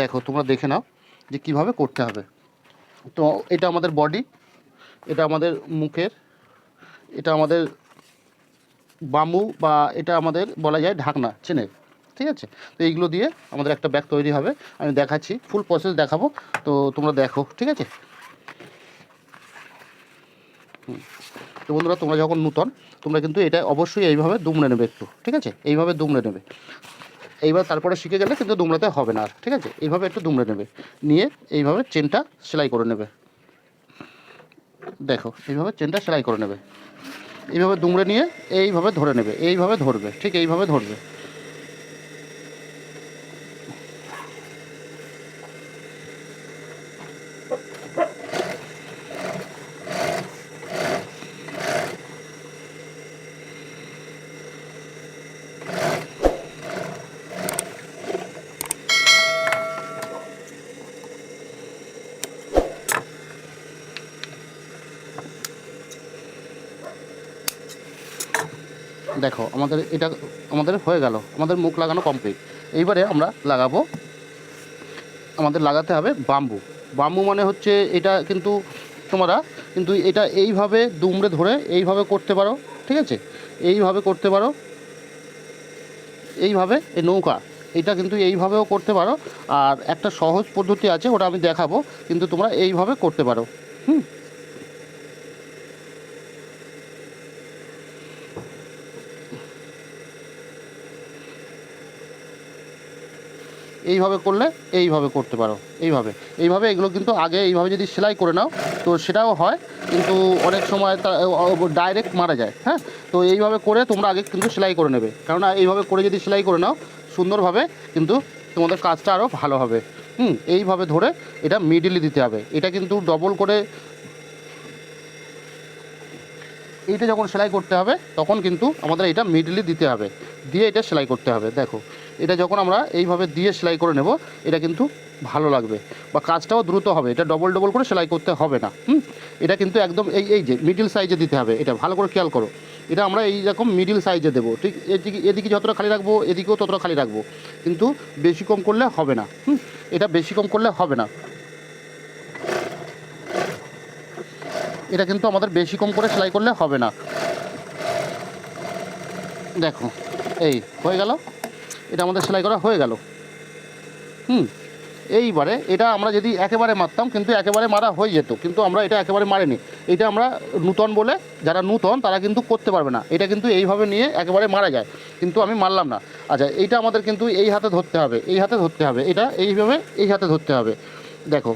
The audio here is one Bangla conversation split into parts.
দেখো, তোমরা দেখে নাও যে কীভাবে করতে হবে। তো এটা আমাদের বডি এটা আমাদের মুখের, এটা আমাদের বামু বা এটা আমাদের বলা যায় ঢাকনা, চেনে? ঠিক আছে? তো এইগুলো দিয়ে আমাদের একটা ব্যাগ তৈরি হবে। আমি দেখাচ্ছি ফুল প্রসেস দেখাবো। তো তোমরা দেখো, ঠিক আছে। তো বন্ধুরা, তোমরা যখন নূতন, তোমরা কিন্তু এটা অবশ্যই এইভাবে দুমড়ে নেবে একটু, ঠিক আছে? এইভাবে দুমড়ে নেবে। এইবার তারপরে শিখে গেলে কিন্তু দুমড়াতে হবে না ঠিক আছে? এইভাবে একটু দুমড়ে নেবে। নিয়ে এইভাবে চেনটা সেলাই করে নেবে। দেখো, এইভাবে চেনটা সেলাই করে নেবে। এইভাবে দুমড়ে নিয়ে এইভাবে ধরে নেবে। এইভাবে ধরবে, ঠিক এইভাবে ধরবে দেখো আমাদের এটা আমাদের হয়ে গেল। আমাদের মুখ লাগানো কমপ্লিট এইবারে আমরা লাগাবো, আমাদের লাগাতে হবে বাম্বু বাম্বু মানে হচ্ছে এটা কিন্তু তোমরা কিন্তু এটা এইভাবে দুমড়ে ধরে এইভাবে করতে পারো, ঠিক আছে? এইভাবে করতে পারো। এইভাবে এই নৌকা, এটা কিন্তু এইভাবেও করতে পারো। আর একটা সহজ পদ্ধতি আছে, ওটা আমি দেখাবো, কিন্তু তোমরা এইভাবে করতে পারো। হুম? এইভাবে করলে এইভাবে করতে পারো, এইভাবে। এইভাবে এগুলো কিন্তু আগে এইভাবে যদি সেলাই করে নাও, তো সেটাও হয়, কিন্তু অনেক সময় ডাইরেক্ট মারা যায় হ্যাঁ? তো এইভাবে করে তোমরা আগে কিন্তু সেলাই করে নেবে। কেননা এইভাবে করে যদি সেলাই করে নাও, সুন্দরভাবে কিন্তু তোমাদের কাজটা আরও ভালো হবে। হুম, এইভাবে ধরে এটা মিডিলে দিতে হবে। এটা কিন্তু ডবল করে এইটা যখন সেলাই করতে হবে, তখন কিন্তু আমাদের এটা মিডলি দিতে হবে। দিয়ে এটা সেলাই করতে হবে, দেখো। এটা যখন আমরা এইভাবে দিয়ে সেলাই করে নেব, এটা কিন্তু ভালো লাগবে। বা কাজটাও দ্রুত হবে, এটা ডবল ডবল করে সেলাই করতে হবে না, হুম? এটা কিন্তু একদম এই এই যে মিডিল সাইজে দিতে হবে, এটা ভালো করে খেয়াল করো। এটা আমরা এই রকম মিডিল সাইজে দেবো, ঠিক এদিকে এদিকে যতটা খালি রাখব, এদিকেও ততটা খালি রাখব। কিন্তু বেশি কম করলে হবে না, হুম? এটা বেশি কম করলে হবে না। এটা কিন্তু আমাদের বেশি কম করে সেলাই করলে হবে না। দেখো, এই হয়ে গেল। এটা আমাদের সেলাই করা হয়ে গেল। হুম, এইবারে এটা আমরা যদি একেবারে মারতাম, কিন্তু একেবারে মারা হয়ে যেত, কিন্তু আমরা এটা একেবারে মারিনি। এটা আমরা নূতন বলে, যারা নূতন, তারা কিন্তু করতে পারবে না। এটা কিন্তু এইভাবে নিয়ে একেবারে মারা যায়, কিন্তু আমি মারলাম না। আচ্ছা এইটা আমাদের কিন্তু এই হাতে ধরতে হবে, এই হাতে ধরতে হবে, এটা এইভাবে এই হাতে ধরতে হবে। দেখো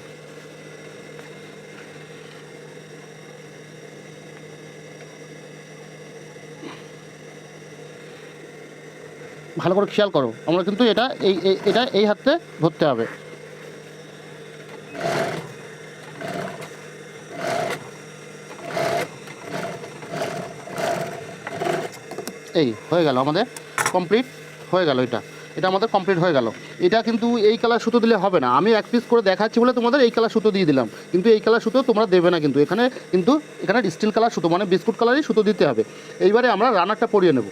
ভালো করে খেয়াল করো। আমরা কিন্তু এটা এই এটা এই হাতে ধরতে হবে। এই, হয়ে গেল আমাদের কমপ্লিট হয়ে গেল এটা। এটা আমাদের কমপ্লিট হয়ে গেল। এটা কিন্তু এই কালার সুতো দিলে হবে না। আমি এক পিস করে দেখাচ্ছি বলে তোমাদের এই কালার সুতো দিয়ে দিলাম। কিন্তু এই কালার সুতো তোমরা দেবে না কিন্তু। এখানে কিন্তু, এখানে স্টিল কালার সুতো মানে বিস্কুট কালারই সুতো দিতে হবে। এইবারে আমরা রানারটা পরিয়ে নেব।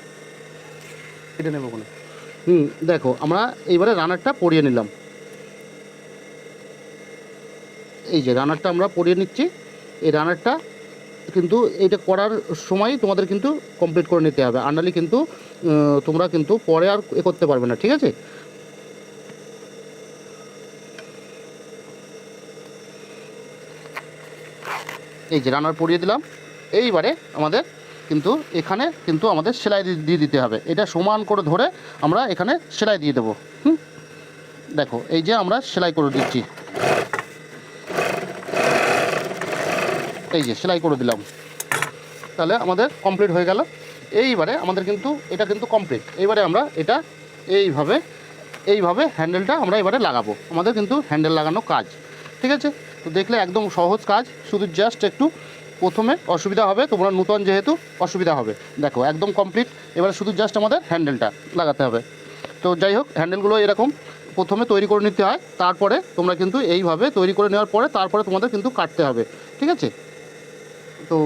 এটা নেব কোনো। হুম, দেখো, আমরা এইবারে রানারটা পরিয়ে নিলাম। এই যে রানারটা আমরা পরিয়ে নিচ্ছি। এই রানারটা কিন্তু এইটা করার সময় তোমাদের কিন্তু কমপ্লিট করে নিতে হবে। আনালি কিন্তু তোমরা কিন্তু পরে আর এ করতে পারবে না, ঠিক আছে? এই যে রানার পরিয়ে দিলাম। এইবারে আমাদের কিন্তু এখানে কিন্তু আমাদের সেলাই দিয়ে দিতে হবে। এটা সমান করে ধরে আমরা এখানে সেলাই দিয়ে দেবো। হুম? দেখো, এই যে আমরা সেলাই করে দিচ্ছি। এই যে সেলাই করে দিলাম। তাহলে আমাদের কমপ্লিট হয়ে গেল। এইবারে আমাদের কিন্তু, এটা কিন্তু কমপ্লিট এইবারে আমরা এটা এইভাবে এইভাবে হ্যান্ডেলটা আমরা এবারে লাগাবো। আমাদের কিন্তু হ্যান্ডেল লাগানো কাজ। ঠিক আছে? তো দেখলে একদম সহজ কাজ। শুধু জাস্ট একটু প্রথমে অসুবিধা হবে, তোমরা নূতন যেহেতু অসুবিধা হবে। দেখো, একদম কমপ্লিট এবারে শুধু জাস্ট আমাদের হ্যান্ডেলটা লাগাতে হবে। তো যাই হোক হ্যান্ডেলগুলো এরকম। প্রথমে তৈরি করে নিতে হয়, তারপরে তোমরা কিন্তু এইভাবে তৈরি করে নেওয়ার পরে তারপরে তোমাদের কিন্তু কাটতে হবে। ঠিক আছে? তো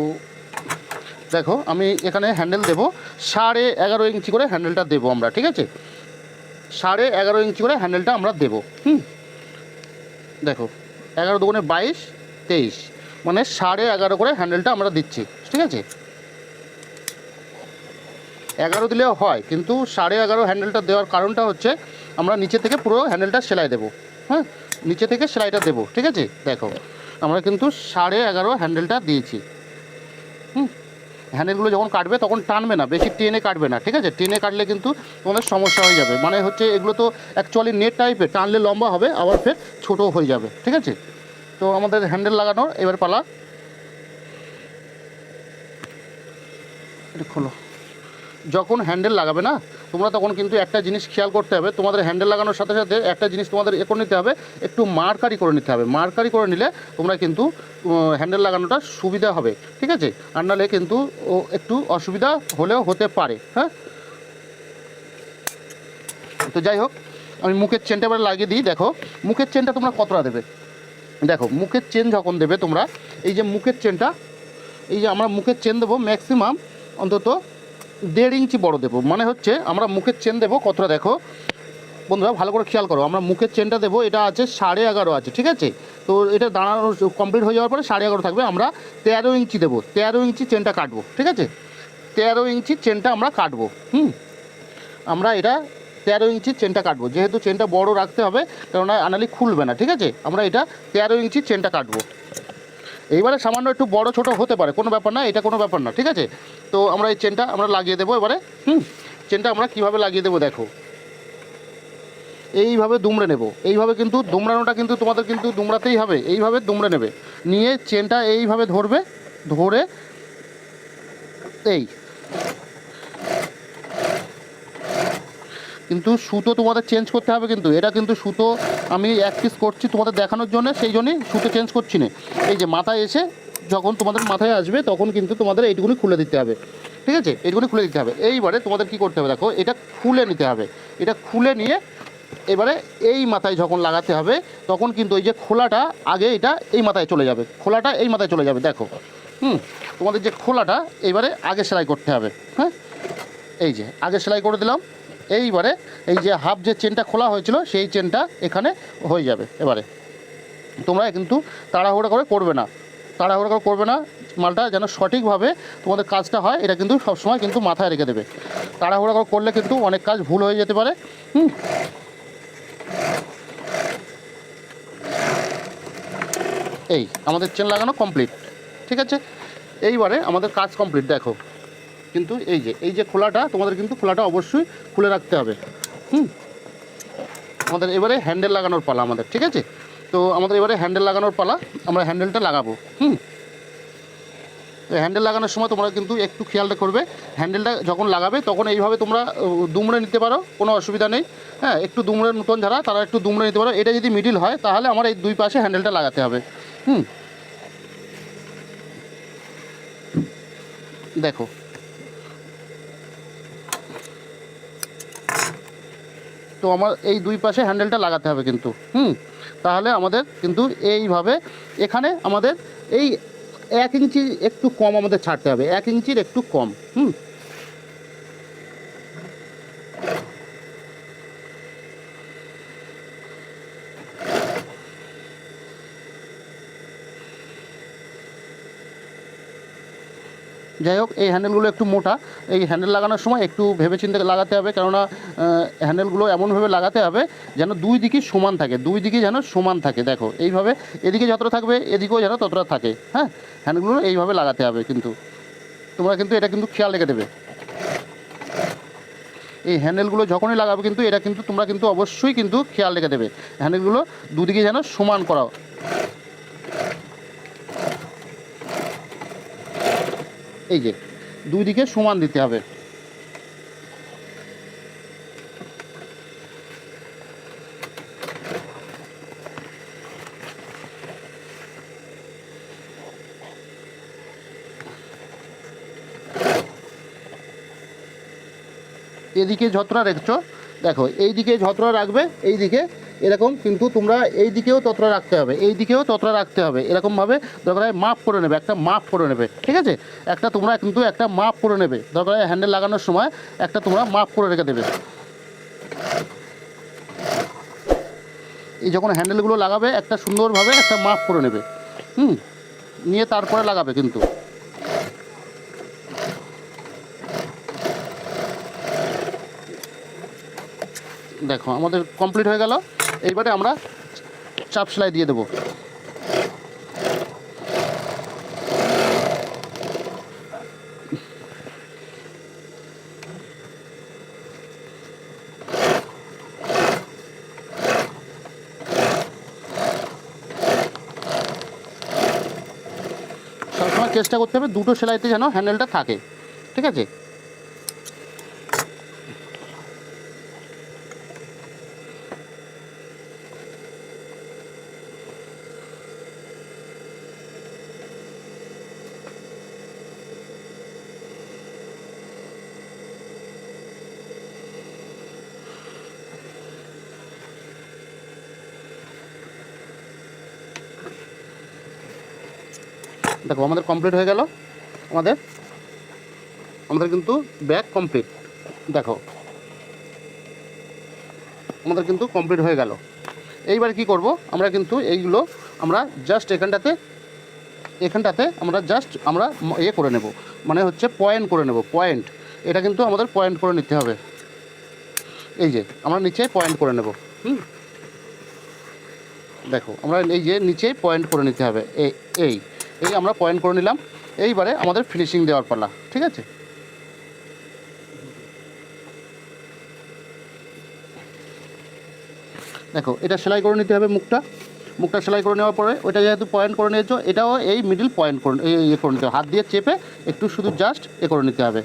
দেখো, আমি এখানে হ্যান্ডেল দেবো। সাড়ে এগারো ইঞ্চি করে হ্যান্ডেলটা দেবো আমরা, ঠিক আছে? সাড়ে এগারো ইঞ্চি করে হ্যান্ডেলটা আমরা দেবো, হুম? দেখো, এগারো দুগুণে বাইশ, তেইশ। মানে সাড়ে এগারো করে হ্যান্ডেলটা আমরা দিচ্ছি, ঠিক আছে? এগারো দিলেও হয়, কিন্তু সাড়ে এগারো হ্যান্ডেলটা দেওয়ার কারণটা হচ্ছে আমরা নিচে থেকে পুরো হ্যান্ডেলটা সেলাই দেবো হ্যাঁ? নিচে থেকে সেলাইটা দেবো, ঠিক আছে? দেখো, আমরা কিন্তু সাড়ে এগারো হ্যান্ডেলটা দিয়েছি। হুম? হ্যান্ডেলগুলো যখন কাটবে তখন টানবে না, বেশি টেনে কাটবে না, ঠিক আছে? টেনে কাটলে কিন্তু তোমাদের সমস্যা হয়ে যাবে। মানে হচ্ছে এগুলো তো অ্যাকচুয়ালি নেট টাইপের টানলে লম্বা হবে, আবার ফের ছোটো হয়ে যাবে, ঠিক আছে? তো আমাদের হ্যান্ডেল লাগানোর এবার পালা। খোলো। যখন হ্যান্ডেল লাগাবে না, তোমরা তখন কিন্তু একটা জিনিস খেয়াল করতে হবে, তোমাদের হ্যান্ডেল লাগানোর সাথে সাথে একটা জিনিস তোমাদের এ করে নিতে হবে, একটু মার্কারি করে নিতে হবে। মার্কারি করে নিলে তোমরা কিন্তু হ্যান্ডেল লাগানোটা সুবিধা হবে, ঠিক আছে? আর নাহলে কিন্তু একটু অসুবিধা হলেও হতে পারে হ্যাঁ? তো যাই হোক, আমি মুখের চেনটা এবার লাগিয়ে দিই, দেখো। মুখের চেনটা তোমরা কতটা দেবে? দেখো, মুখের চেন যখন দেবে তোমরা, এই যে মুখের চেনটা এই যে আমরা মুখের চেন দেবো ম্যাক্সিমাম অন্তত দেড় ইঞ্চি বড় দেবো। মানে হচ্ছে আমরা মুখের চেন দেবো, কতটা দেখো? বন্ধুরা, ভালো করে খেয়াল করো, আমরা মুখের চেনটা দেবো, এটা আছে সাড়ে এগারো আছে, ঠিক আছে? তো এটা দাঁড়ানো কমপ্লিট হয়ে যাওয়ার পরে সাড়ে এগারো থাকবে, আমরা তেরো ইঞ্চি দেবো, তেরো ইঞ্চি চেনটা কাটবো, ঠিক আছে? তেরো ইঞ্চি চেনটা আমরা কাটবো, হুম? আমরা এটা তেরো ইঞ্চি চেনটা কাটবো। যেহেতু চেনটা বড় রাখতে হবে, কেননা আনালি খুলবে না, ঠিক আছে? আমরা এটা তেরো ইঞ্চি চেনটা কাটবো। এইবারে সামান্য একটু বড়, ছোট হতে পারে, কোনো ব্যাপার না, এটা কোনো ব্যাপার না, ঠিক আছে? তো আমরা এই চেনটা আমরা লাগিয়ে দেবো এবারে। হুম? চেনটা আমরা কীভাবে লাগিয়ে দেবো দেখো। এইভাবে দুমড়ে নেব। এইভাবে কিন্তু দুমড়ানোটা কিন্তু তোমাদের কিন্তু দুমড়াতেই হবে। এইভাবে দুমড়ে নেবে। নিয়ে চেনটা এইভাবে ধরবে, ধরে এই কিন্তু সুতো তোমাদের চেঞ্জ করতে হবে কিন্তু। এটা কিন্তু সুতো আমি এক পিস করছি তোমাদের দেখানোর জন্য, সেই জন্যই সুতো চেঞ্জ করছি না। এই যে মাথায় এসে যখন তোমাদের মাথায় আসবে, তখন কিন্তু তোমাদের এইটুকুনি খুলে দিতে হবে। ঠিক আছে? এইটুকুনি খুলে দিতে হবে। এইবারে তোমাদের কি করতে হবে দেখো, এটা খুলে নিতে হবে। এটা খুলে নিয়ে এবারে এই মাথায় যখন লাগাতে হবে, তখন কিন্তু ওই যে খোলাটা আগে এটা এই মাথায় চলে যাবে। খোলাটা এই মাথায় চলে যাবে, দেখো। হুম? তোমাদের যে খোলাটা এবারে আগে সেলাই করতে হবে। হ্যাঁ? এই যে, আগে সেলাই করে দিলাম। এইবারে এই যে হাফ যে চেনটা খোলা হয়েছিল, সেই চেনটা এখানে হয়ে যাবে এবারে। তোমরা কিন্তু তাড়াহুড়ো করে করবে না। তাড়াহুড়ো করে করবে না, মালটা যেন সঠিকভাবে তোমাদের কাজটা হয়, এটা কিন্তু সবসময় কিন্তু মাথায় রেখে দেবে। তাড়াহুড়ো করে করলে কিন্তু অনেক কাজ ভুল হয়ে যেতে পারে। হুম। এই, আমাদের চেন লাগানো কমপ্লিট ঠিক আছে? এইবারে আমাদের কাজ কমপ্লিট দেখো। কিন্তু এই যে এই যে খোলাটা, তোমাদের কিন্তু খোলাটা অবশ্যই খুলে রাখতে হবে। হুম। আমাদের এবারে হ্যান্ডেল লাগানোর পালা আমাদের, ঠিক আছে? তো আমাদের এবারে হ্যান্ডেল লাগানোর পালা, আমরা হ্যান্ডেলটা লাগাবো। হুম। হ্যান্ডেল লাগানোর সময় তোমরা কিন্তু একটু খেয়ালটা করবে হ্যান্ডেলটা যখন লাগাবে, তখন এইভাবে তোমরা দুমড়ে নিতে পারো, কোনো অসুবিধা নেই। হ্যাঁ একটু দুমড়ে নতুন যারা তারা একটু দুমড়ে নিতে পারো। এটা যদি মিডিল হয়, তাহলে আমার এই দুই পাশে হ্যান্ডেলটা লাগাতে হবে। হুম। দেখো তো আমার এই দুই পাশে হ্যান্ডেলটা লাগাতে হবে কিন্তু। হুম? তাহলে আমাদের কিন্তু এইভাবে এখানে আমাদের এই এক ইঞ্চি একটু কম আমাদের ছাড়তে হবে। এক ইঞ্চির একটু কম। হুম? যাই হোক, এই হ্যান্ডেলগুলো একটু মোটা। এই হ্যান্ডেল লাগানোর সময় একটু ভেবেচিন্তে লাগাতে হবে, কেননা হ্যান্ডেলগুলো এমনভাবে লাগাতে হবে যেন দুই দিকই সমান থাকে, দুই দিকে যেন সমান থাকে। দেখো, এইভাবে এদিকে যতটা থাকবে, এদিকেও যেন ততটা থাকে হ্যাঁ? হ্যান্ডেলগুলো এইভাবে লাগাতে হবে কিন্তু। তোমরা কিন্তু এটা কিন্তু খেয়াল রেখে দেবে। এই হ্যান্ডেলগুলো যখনই লাগাবে কিন্তু, এটা কিন্তু তোমরা কিন্তু অবশ্যই কিন্তু খেয়াল রেখে দেবে। হ্যান্ডেলগুলো দুদিকে যেন সমান করা এই যে, দুই দিকে সমান দিতে হবে। এদিকে যতটা রেখেছো, দেখো এই দিকে যতটা রাখবে এই দিকে এরকম, কিন্তু তোমরা এই দিকেও ততটা রাখতে হবে, এই দিকেও ততটা রাখতে হবে। এরকমভাবে দরকার হয় মাপ করে নেবে, একটা মাপ করে নেবে, ঠিক আছে? একটা তোমরা কিন্তু একটা মাপ করে নেবে। দরকার হয় হ্যান্ডেল লাগানোর সময় একটা তোমরা মাপ করে রেখে দেবে। এই যখন হ্যান্ডেলগুলো লাগাবে, একটা সুন্দরভাবে একটা মাপ করে নেবে। হুম? নিয়ে তারপরে লাগাবে কিন্তু। দেখো, আমাদের কমপ্লিট হয়ে গেল। এইবারে আমরা চাপ সেলাই দিয়ে দেবো। সবসময় চেষ্টা করতে হবে দুটো সেলাইতে যেন হ্যান্ডেলটা থাকে। ঠিক আছে? দেখো, আমাদের কমপ্লিট হয়ে গেল। আমাদের আমাদের কিন্তু ব্যাগ কমপ্লিট দেখো, আমাদের কিন্তু কমপ্লিট হয়ে গেল। এইবার কি করব? আমরা কিন্তু এইগুলো আমরা জাস্ট এখানটাতে এখানটাতে আমরা জাস্ট আমরা ম- ইয়ে করে নেব। মানে হচ্ছে পয়েন্ট করে নেব পয়েন্ট এটা কিন্তু আমাদের পয়েন্ট করে নিতে হবে। এই যে, আমরা নিচে পয়েন্ট করে নেব। হুম? দেখো, আমরা এই যে নিচে পয়েন্ট করে নিতে হবে। এই। এই আমরা পয়েন্ট করে নিলাম। এইবারে আমাদের ফিনিশিং দেওয়ার পালা, ঠিক আছে? দেখো, এটা সেলাই করে নিতে হবে মুখটা। মুখটা সেলাই করে নেওয়ার পরে ওইটা যেহেতু পয়েন্ট করে নিয়েছো, এটাও এই মিডিল পয়েন্ট করে ইয়ে করে নিতে হবে। হাত দিয়ে চেপে একটু শুধু জাস্ট এ করে নিতে হবে।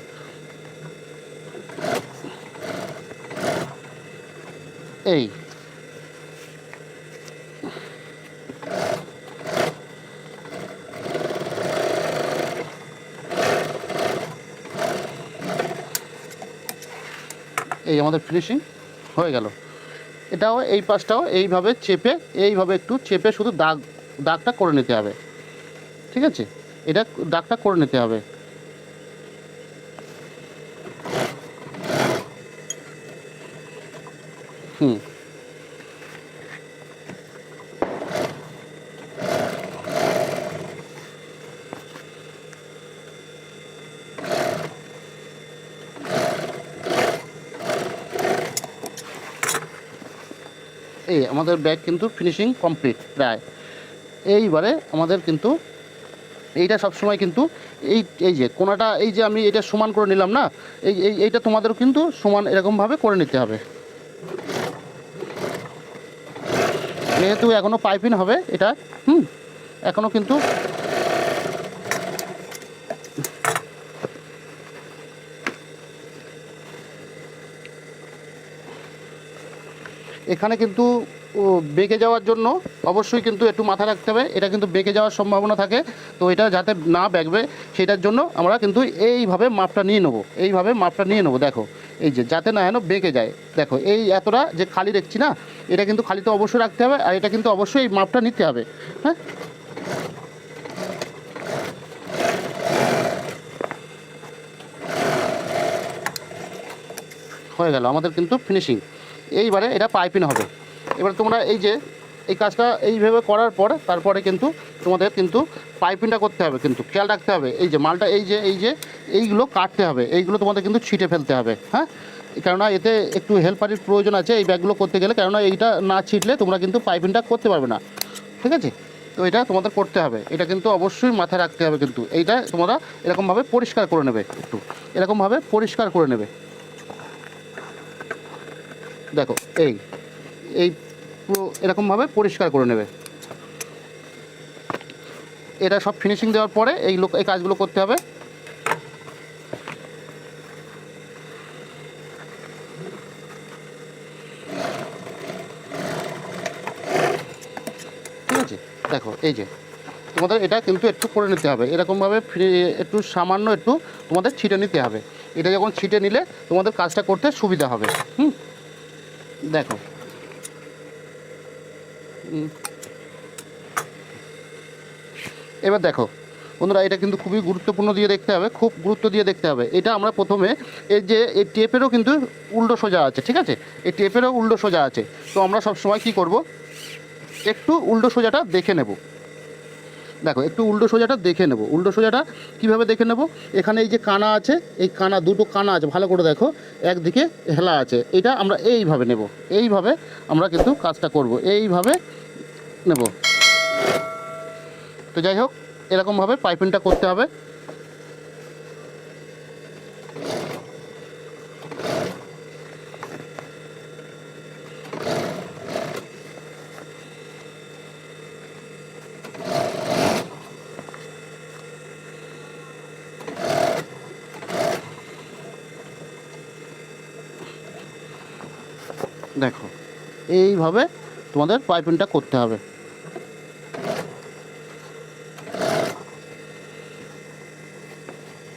এই এই আমাদের ফিনিশিং হয়ে গেল। এটাও এই পাশটাও এইভাবে চেপে, এইভাবে একটু চেপে শুধু দাগ, দাগটা করে নিতে হবে। ঠিক আছে? এটা দাগটা করে নিতে হবে। এই, আমাদের ব্যাগ কিন্তু ফিনিশিং কমপ্লিট প্রায়। এইবারে আমাদের কিন্তু এইটা সবসময় কিন্তু এই এই যে কোনাটা, এই যে আমি এটা সমান করে নিলাম না, এই এই, এইটা তোমাদেরও কিন্তু সমান এরকমভাবে করে নিতে হবে। যেহেতু এখনও পাইপিন হবে এটা, হুম এখনও কিন্তু এখানে কিন্তু বেঁকে যাওয়ার জন্য অবশ্যই কিন্তু একটু মাথা রাখতে হবে। এটা কিন্তু বেঁকে যাওয়ার সম্ভাবনা থাকে। তো এটা যাতে না বেঁকবে সেটার জন্য আমরা কিন্তু এইভাবে মাপটা নিয়ে নেব। এইভাবে মাপটা নিয়ে নেব, দেখো। এই যে, যাতে না যেন বেঁকে যায়। দেখো, এই এতটা যে খালি দেখছি না, এটা কিন্তু খালি তো অবশ্যই রাখতে হবে আর এটা কিন্তু অবশ্যই এই মাপটা নিতে হবে। হ্যাঁ? হয়ে গেল আমাদের কিন্তু ফিনিশিং এইবারে এটা পাইপিং হবে। এবার তোমরা এই যে, এই কাজটা এইভাবে করার পর তারপরে কিন্তু তোমাদের কিন্তু পাইপিংটা করতে হবে কিন্তু, খেয়াল রাখতে হবে। এই যে মালটা, এই যে এই যে, এইগুলো কাটতে হবে। এইগুলো তোমাদের কিন্তু ছিটে ফেলতে হবে হ্যাঁ? কেননা এতে একটু হেল্পারের প্রয়োজন আছে এই ব্যাগগুলো করতে গেলে, কেননা এইটা না ছিটলে তোমরা কিন্তু পাইপিংটা করতে পারবে না, ঠিক আছে? তো এটা তোমাদের করতে হবে। এটা কিন্তু অবশ্যই মাথায় রাখতে হবে কিন্তু। এইটা তোমরা এরকমভাবে পরিষ্কার করে নেবে একটু। এরকমভাবে পরিষ্কার করে নেবে। দেখো, এই এই এরকমভাবে পরিষ্কার করে নেবে। এটা সব ফিনিশিং দেওয়ার পরে এই লোক, এই কাজগুলো করতে হবে। ঠিক আছে? দেখো, এই যে, তোমাদের এটা কিন্তু একটু করে নিতে হবে। এরকমভাবে একটু সামান্য একটু তোমাদের ছিটে নিতে হবে। এটা যখন ছিটে নিলে তোমাদের কাজটা করতে সুবিধা হবে। হুম? দেখো। এবার দেখো, বন্ধুরা, এটা কিন্তু খুবই গুরুত্বপূর্ণ দিয়ে দেখতে হবে, খুব গুরুত্ব দিয়ে দেখতে হবে। এটা আমরা প্রথমে এই যে, এই টেপেরও কিন্তু উল্টো সোজা আছে, ঠিক আছে? এই টেপেরও উল্টো সোজা আছে। তো আমরা সব সময় কি করব? একটু উল্টো সোজাটা দেখে নেব। দেখো, একটু উল্টো সোজাটা দেখে নেব। উল্টো সোজাটা কীভাবে দেখে নেব? এখানে এই যে কানা আছে, এই কানা, দুটো কানা আছে, ভালো করে দেখো। একদিকে হেলা আছে, এটা আমরা এইভাবে নেব। এইভাবে আমরা কিন্তু কাজটা করব। এইভাবে নেব। তো যাই হোক, এরকমভাবে পাইপিংটা করতে হবে দেখো এইভাবে তোমাদের পাইপিংটা করতে হবে।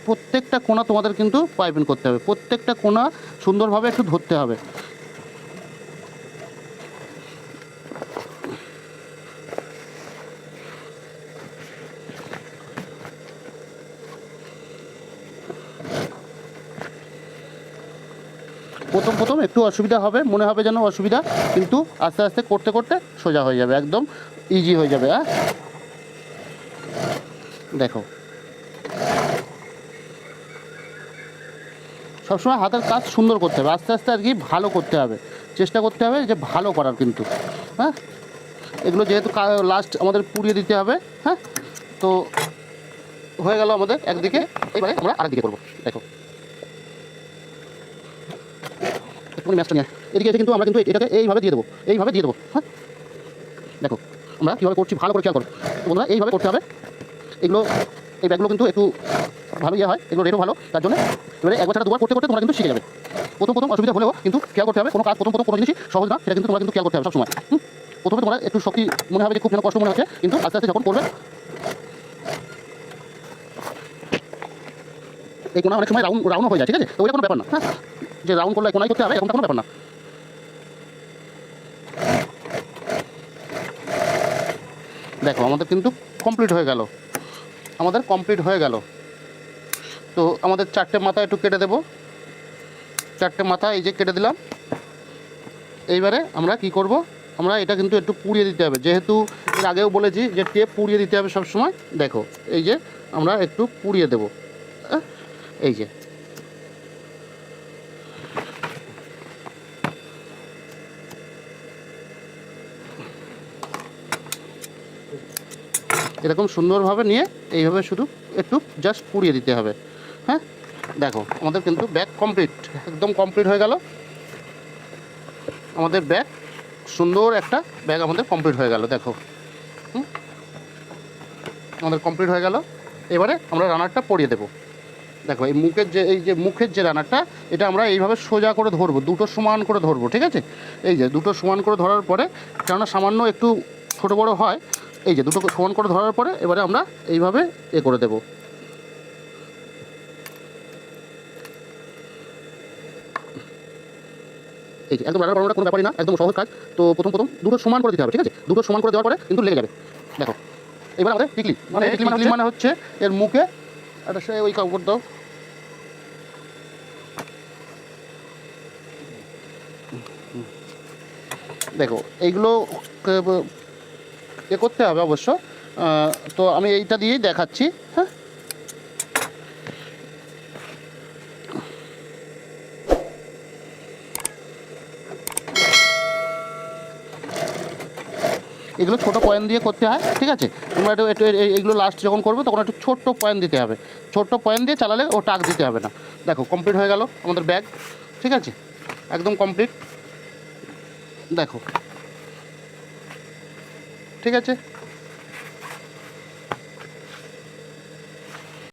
প্রত্যেকটা কোণা তোমাদের কিন্তু পাইপিং করতে হবে। প্রত্যেকটা কোণা সুন্দরভাবে একটু ধরতে হবে প্রথম প্রথম একটু অসুবিধা হবে, মনে হবে যেন অসুবিধা, কিন্তু আস্তে আস্তে করতে করতে সোজা হয়ে যাবে, একদম ইজি হয়ে যাবে হ্যাঁ? দেখো। সবসময় হাতের কাজ সুন্দর করতে হবে, আস্তে আস্তে আর কি ভালো করতে হবে, চেষ্টা করতে হবে যে ভালো করার কিন্তু হ্যাঁ? এগুলো যেহেতু লাস্ট আমাদের পুড়িয়ে দিতে হবে হ্যাঁ? তো হয়ে গেল আমাদের একদিকে, এবারে আমরা আরেকদিকে করব, দেখো। একটুখানি ম্যাচটা নিয়ে এদিকে এসে কিন্তু আমরা কিন্তু এটাকে এইভাবে দিয়ে দেবো, এইভাবে দিয়ে দেবো হ্যাঁ? দেখো আমরা কীভাবে করছি ভালো করে খেয়াল করো। বন্ধুরা, এইভাবে করতে হবে। এগুলো, এই ব্যাগগুলো কিন্তু একটু ভালো ইয়ে হয়, এগুলো রেটও ভালো, তার জন্য এবারে একবার ছাড়া দুবার করতে করতে তোমরা কিন্তু শিখে যাবে। প্রথম প্রথম অসুবিধা হলেও কিন্তু খেয়াল করতে হবে, কোনো কাজ প্রথম প্রথম কোনো জিনিসই সহজ না, সেটা কিন্তু তোমরা কিন্তু খেয়াল করতে হবে সবসময়? প্রথমে তোমরা একটু শক্তি মনে হবে যে খুব যেন কষ্ট মনে হচ্ছে, কিন্তু আস্তে আস্তে যখন করবে, এই কোনা অনেক সময় রাউন্ড রাউন্ড হয়ে যায়, ঠিক আছে? তো ওইটা কোনো ব্যাপার না হ্যাঁ? যে রাউন্ড করলে কোনাই করতে হবে, এরকমটা কোনো ব্যাপার না। দেখো, আমাদের কিন্তু কমপ্লিট হয়ে গেল। আমাদের কমপ্লিট হয়ে গেল। তো আমাদের চারটে মাথা একটু কেটে দেব। চারটে মাথা এই যে কেটে দিলাম। এইবারে আমরা কি করব? আমরা এটা কিন্তু একটু পুড়িয়ে দিতে হবে। যেহেতু এর আগেও বলেছি যে টেপ পুড়িয়ে দিতে হবে সব সময় দেখো, এই যে আমরা একটু পুড়িয়ে দেব। এই যে। এরকম সুন্দরভাবে নিয়ে এইভাবে শুধু একটু জাস্ট পুড়িয়ে দিতে হবে। হ্যাঁ? দেখো, আমাদের কিন্তু ব্যাগ কমপ্লিট একদম কমপ্লিট হয়ে গেল। আমাদের ব্যাগ সুন্দর একটা ব্যাগ আমাদের কমপ্লিট হয়ে গেল, দেখো? আমাদের কমপ্লিট হয়ে গেল। এবারে আমরা রানারটা পরিয়ে দেবো। দেখো, এই মুখের যে, এই যে মুখের যে রানারটা এটা আমরা এইভাবে সোজা করে ধরবো, দুটো সমান করে ধরবো, ঠিক আছে? এই যে, দুটো সমান করে ধরার পরে কেননা সামান্য একটু ছোটো বড়ো হয় এই যে দুটো সমান করে ধরার পরে এবারে আমরা এইভাবে এ করে দেব। এই যে একদম রান্না বানানোটা কোনো ব্যাপারই না একদম সহজ কাজ। তো প্রথম প্রথম দুটো সমান করে দিতে হবে ঠিক আছে? দুটো সমান করে দেওয়ার পরে কিন্তু লেগে যাবে। দেখো এবার আমাদের টিকলি মানে টিকলি মানে মানে হচ্ছে এর মুখে একটা সে ওই কাপড় দাও। দেখো এইগুলো এ করতে হবে অবশ্য। তো আমি এইটা দিয়েই দেখাচ্ছি হ্যাঁ? এগুলো ছোটো পয়েন্ট দিয়ে করতে হয়, ঠিক আছে? তোমরা একটু একটু এগুলো লাস্ট যখন করবে, তখন একটু ছোট্ট পয়েন্ট দিতে হবে। ছোট্ট পয়েন্ট দিয়ে চালালে ও টাক দিতে হবে না। দেখো কমপ্লিট হয়ে গেল আমাদের ব্যাগ ঠিক আছে? একদম কমপ্লিট দেখো ঠিক আছে?